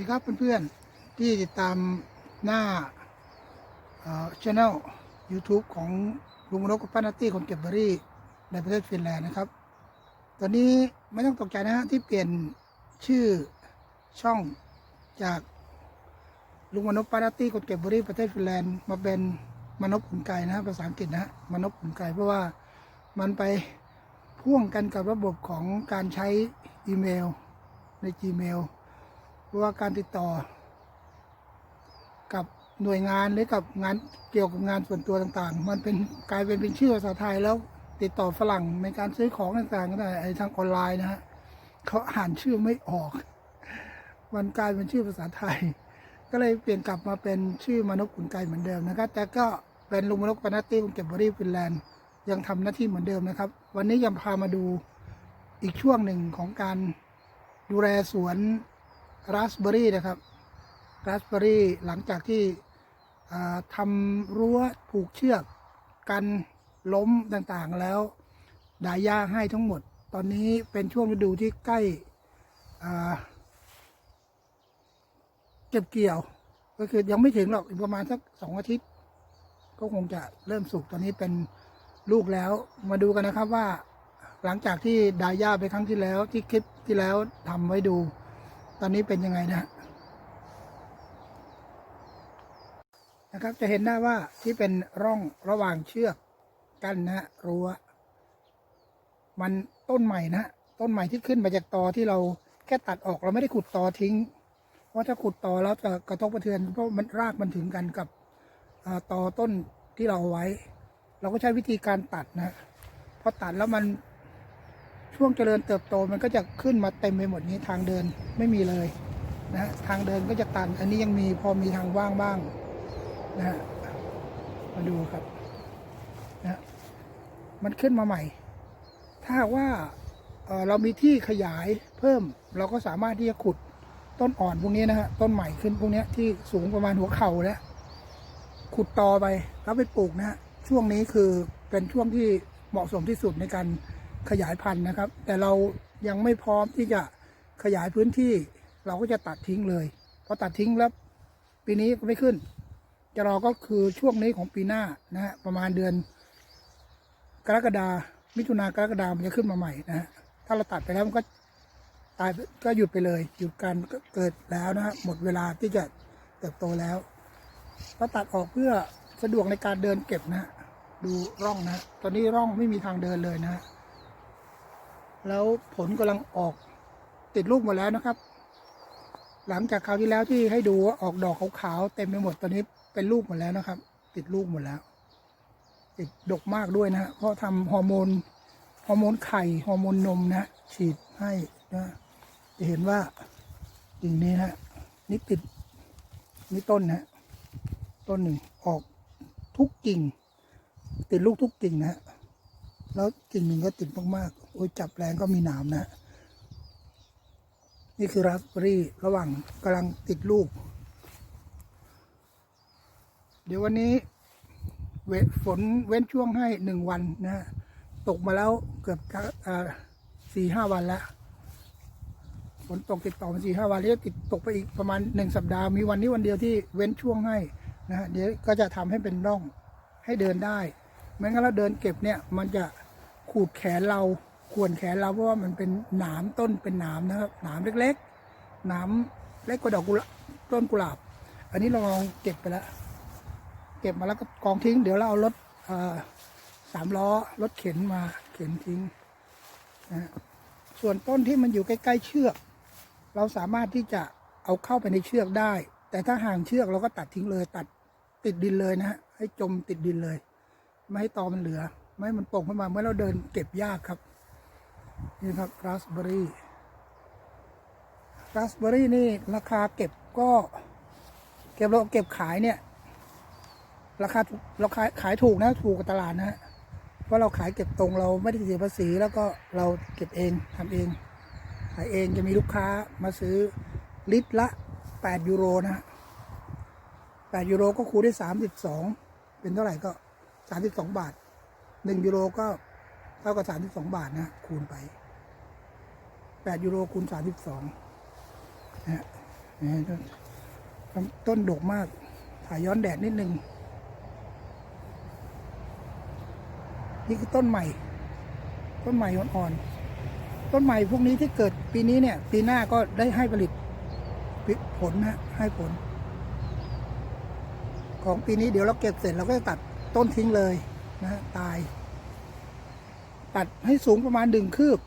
ดีครับเพื่อนๆ ที่ติดตามหน้าช่อง YouTube ของลุงมนกกับป้านาตี้คนเก็บเบอรี่ในประเทศฟินแลนด์นะครับ ตอนนี้ไม่ต้องตกใจนะฮะที่เปลี่ยนชื่อช่องจากลุงมนกป้านาตี้คนเก็บเบอรี่ประเทศฟินแลนด์มาเป็นมนกขุนไก่นะภาษาอังกฤษนะฮะมนกขุนไก่เพราะว่ามันไปพ่วงกันกับระบบของการใช้อีเมลใน Gmail เพราะว่าการติดต่อ กับหน่วยงานหรือกับงานเกี่ยวกับงานส่วนตัวต่างๆ มันเป็นกลายเป็นเป็นชื่อภาษาไทยแล้วติดต่อฝรั่งในการซื้อของต่างๆก็ได้ไอ้ทางออนไลน์นะฮะเขาอ่านชื่อไม่ออก มันกลายเป็นชื่อภาษาไทย ก็เลยเปลี่ยนกลับมาเป็นชื่อมนุษย์ขุนไก่เหมือนเดิมนะครับ แต่ก็เป็นลุงมนุษย์ปนัตตี้คุณเก็บบริฟินแลนด์ยังทำหน้าที่เหมือนเดิมนะครับ วันนี้ยังพามาดูอีกช่วงหนึ่งของการดูแลสวน ราสเบอรี่นะครับราสเบอรี่หลังจากที่ทำรั้วผูกเชือกกันล้มต่างๆแล้วดายาให้ทั้งหมด ตอนนี้เป็นช่วงฤดูที่ใกล้เก็บเกี่ยว ก็คือยังไม่ถึงหรอกอีกประมาณสักสองอาทิตย์ ก็คงจะเริ่มสุกตอนนี้เป็นลูกแล้วมาดูกันนะครับว่าหลังจากที่ดายาไปครั้งที่แล้วที่คลิปที่แล้วทำไว้ดู ตอนนี้เป็นยังไงนะนะครับจะเห็นได้ว่าที่เป็นร่องระหว่างเชือกกั้นนะรั้วมันต้นใหม่นะต้นใหม่ที่ขึ้นมาจากตอที่เราแค่ตัดออกเราไม่ได้ขุดตอทิ้ง เพราะถ้าขุดตอแล้วจะกระทบกระเทือนเพราะมันรากมันถึงกันกับตอต้นที่เราเอาไว้ เราก็ใช้วิธีการตัดนะฮะพอตัดแล้วมัน ช่วงเจริญเติบโตมันก็จะขึ้นมาเต็มไปหมดนี้ทางเดินไม่มีเลยนะทางเดินก็จะตัน อันนี้ยังมีพอมีทางว่างบ้างนะฮะมาดูครับนะมันขึ้นมาใหม่ ถ้าว่าเออเรามีที่ขยายเพิ่ม เราก็สามารถที่จะขุดต้นอ่อนพวกนี้นะฮะต้นใหม่ขึ้นพวกนี้ที่สูงประมาณหัวเข่าแล้วขุดต่อไปแล้วไปปลูกนะฮะช่วงนี้คือเป็นช่วงที่เหมาะสมที่สุดในการ ขยายพันธุ์นะครับ แต่เรายังไม่พร้อมที่จะขยายพื้นที่ เราก็จะตัดทิ้งเลยพอตัดทิ้งแล้วปีนี้ก็ไม่ขึ้น จะรอก็คือช่วงนี้ของปีหน้านะฮะประมาณเดือน กรกฎามิถุนากรกฎามันจะขึ้นมาใหม่นะฮะถ้าเราตัดไปแล้วมันก็ตายก็หยุดไปเลยหยุดการเกิดแล้วนะฮะหมดเวลาที่จะเติบโตแล้วก็ตัดออกเพื่อสะดวกในการเดินเก็บนะ ดูร่องนะฮะตอนนี้ร่องไม่มีทางเดินเลยนะฮะ แล้วผลกำลังออกติดลูกหมดแล้วนะครับ หลังจากคราวที่แล้วที่ให้ดูว่าออกดอกขาวๆเต็มไปหมดตอนนี้เป็นลูกหมดแล้วนะครับ ติดลูกหมดแล้ว ติดดกมากด้วยนะเพราะทำฮอร์โมนฮอร์โมนไข่ฮอร์โมนนมนะฉีดให้นะจะเห็นว่ากิ่งนี้นะนี่ติดนี่ต้นนะต้นหนึ่งออกทุกกิ่ง ติดลูกทุกกิ่งนะฮะ แล้วกิ่งหนึ่งก็ติดมากๆโอ้ยจับแรงก็มีหนามนะ นี่คือราสเบอรี่ระหว่างกำลังติดลูก เดี๋ยววันนี้เวฝนเว้นช่วงให้หนึ่งวันนะฮะตกมาแล้วเกือบสี่ห้าวันแล้วฝนตกติดต่อมาสี่ห้าวันแล้วติดตกไปอีกประมาณหนึ่งสัปดาห์มีวันนี้วันเดียวที่เว้นช่วงให้นะฮะเดี๋ยวก็จะทำให้เป็นร่องให้เดินได้ ไม่งั้นเราเดินเก็บเนี่ยมันจะขูดแขนเราข่วนแขนเราเพราะว่ามันเป็นหนามต้นเป็นหนามนะครับหนามเล็กๆหนามเล็กกว่าดอกกุหลาบต้นกุหลาบ อันนี้เราลองเก็บไปแล้วเก็บมาแล้วก็กองทิ้ง เดี๋ยวเราเอารถสามล้อรถเข็นมาเข็นทิ้งนะฮะส่วนต้นที่มันอยู่ใกล้ๆเชือก เราสามารถที่จะเอาเข้าไปในเชือกได้ แต่ถ้าห่างเชือกเราก็ตัดทิ้งเลย ตัดติดดินเลยนะฮะให้จมติดดินเลย ไม่ให้ตอมันเหลือ ไม่ให้มันโป่งขึ้นมาเมื่อเราเดินเก็บยากครับ นี่ครับราสเบอร์รี่ราสเบอร์รี่นี่ราคาเก็บก็ เก็บเราเก็บขายเนี่ย ราคาเราขายขายถูกนะถูกกว่าตลาดนะฮะเพราะเราขายเก็บตรงเราไม่ได้เสียภาษีแล้วก็เราเก็บเองทำเองขายเองจะมีลูกค้ามาซื้อลิตรละ 8 ยูโรนะฮะ8ยูโรก็คูณได้32 เป็นเท่าไหร่ก็ 32บสองบาท1ยูโรก็เท่ากับ32บสองบาทนะ คูณไป8ยูโรคูณ32นะฮะนี่ต้นดกมาก ถ่ายย้อนแดดนิดนึง นี่คือต้นใหม่ ต้นใหม่อ่อนๆ ต้นใหม่พวกนี้ที่เกิดปีนี้เนี่ย ปีหน้าก็ได้ให้ผลิตผลนะ ให้ผล ของปีนี้เดี๋ยวเราเก็บเสร็จเราก็จะตัด ต้นทิ้งเลยนะตาย ตัดให้สูงประมาณดึงคืบ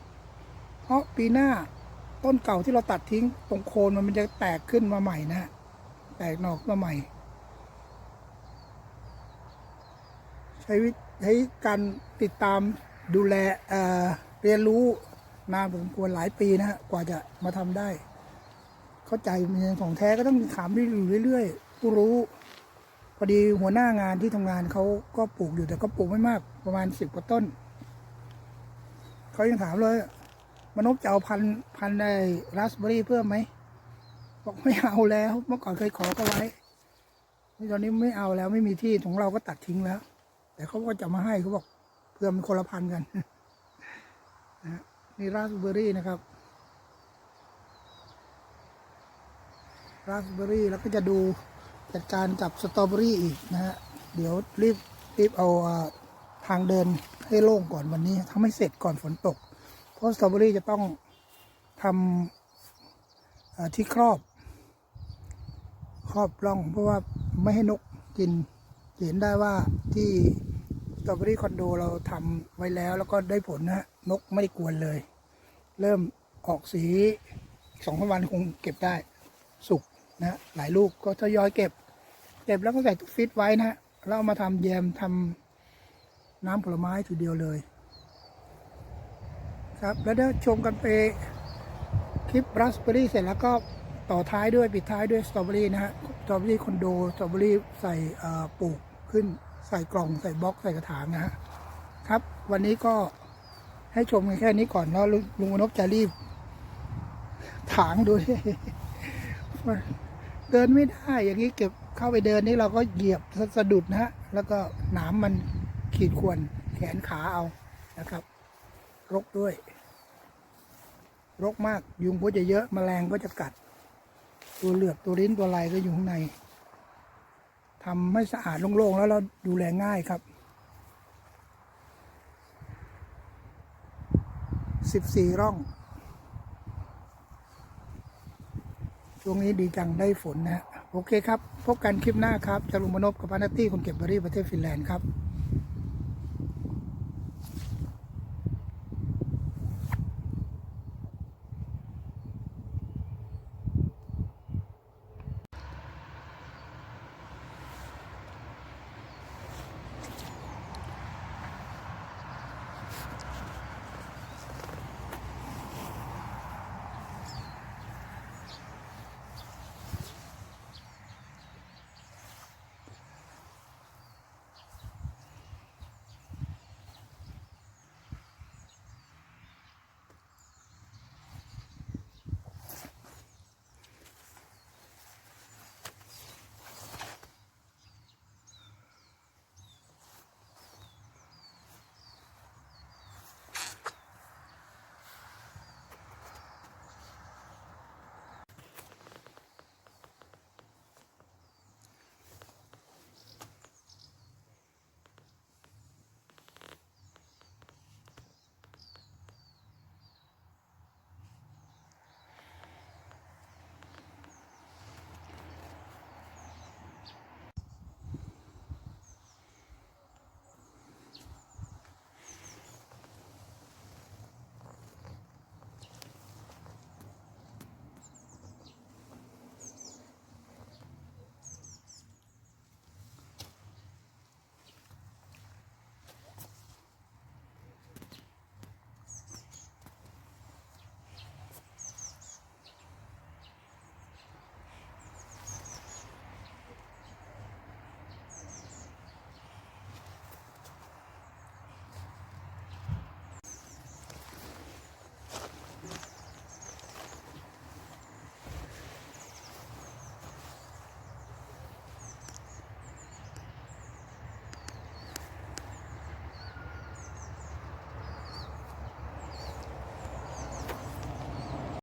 เพราะปีหน้าต้นเก่าที่เราตัดทิ้งตรงโคนมันมันจะแตกขึ้นมาใหม่นะแตกหนอกมาใหม่ ใช้วิใช้การติดตามดูแลเเรียนรู้นานพอสมควรหลายปีนะฮะกว่าจะมาทำได้ เข้าใจมันของแท้ก็ต้องถามอยู่เรื่อยๆผู้รู้ พอดีหัวหน้างานที่ทำงานเขาก็ปลูกอยู่แต่ก็ปลูกไม่มาก ประมาณสิบกว่าต้นเขายังถามเลยมนพจะเอาพันพันธุ์ในราสเบอรี่เพิ่มไหมบอกไม่เอาแล้ว เมื่อก่อนเคยขอก็ไว้ตอนนี้ไม่เอาแล้วไม่มีที่ของเราก็ตัดทิ้งแล้ว แต่เขาก็จะมาให้เขาบอกเพื่อมันคนละพันกันนะนี่ราสเบอรี่นะครับราสเบอรี่แล้วก็จะดู จัดการกับสตรอเบอรี่อีกนะฮะ เดี๋ยวรีบรีบเอาทางเดินให้โล่งก่อนวันนี้ทำให้เสร็จก่อนฝนตก เพราะสตรอเบอรี่จะต้องทำอ่าที่ครอบ ครอบร่อง เพราะว่าไม่ให้นกกิน เห็นได้ว่าที่สตรอเบอรี่คอนโดเราทำไว้แล้วแล้วก็ได้ผลนะนกไม่ได้กวนเลย เริ่มออกสีสองสามวันคงเก็บได้ สุกนะหลายลูกก็ทยอยเก็บ เก็บแล้วก็ใส่ตู้ฟิตไว้นะฮะแล้วเอามาทำแยมทำน้ำผลไม้ทีเดียวเลย ครับแล้วเดี๋ยวชมกันไปคลิปราสเบอรี่เสร็จแล้วก็ต่อท้ายด้วยปิดท้ายด้วยสตรอเบอรี่นะฮะสตรอเบอรี่คอนโดสตรอเบอรี่ใส่ปลูกขึ้นใส่กล่องใส่บล็อกใส่กระถางนะฮะครับ วันนี้ก็ให้ชมกันแค่นี้ก่อนแล้วลุงลุงมนพจะรีบ ถางดูดิเดินไม่ได้อย่างนี้เก็บ เข้าไปเดินนี่เราก็เหยียบสะสะดุดนะฮะ แล้วก็หนามมันขีดข่วนแขนขาเอานะครับ รกด้วย รกมากยุงก็จะเยอะแมลงก็จะกัด ตัวเหลือบตัวลิ้นตัวลายก็อยู่ข้างในทำให้สะอาดโล่งๆแล้วเราดูแลง่ายครับสิบสี่ร่อง ช่วงนี้ดีจังได้ฝนนะฮะ โอเคครับ พบกันคลิปหน้าครับจารุมนพกับพานาตี้คนเก็บบอรี่ประเทศฟินแลนด์ครับ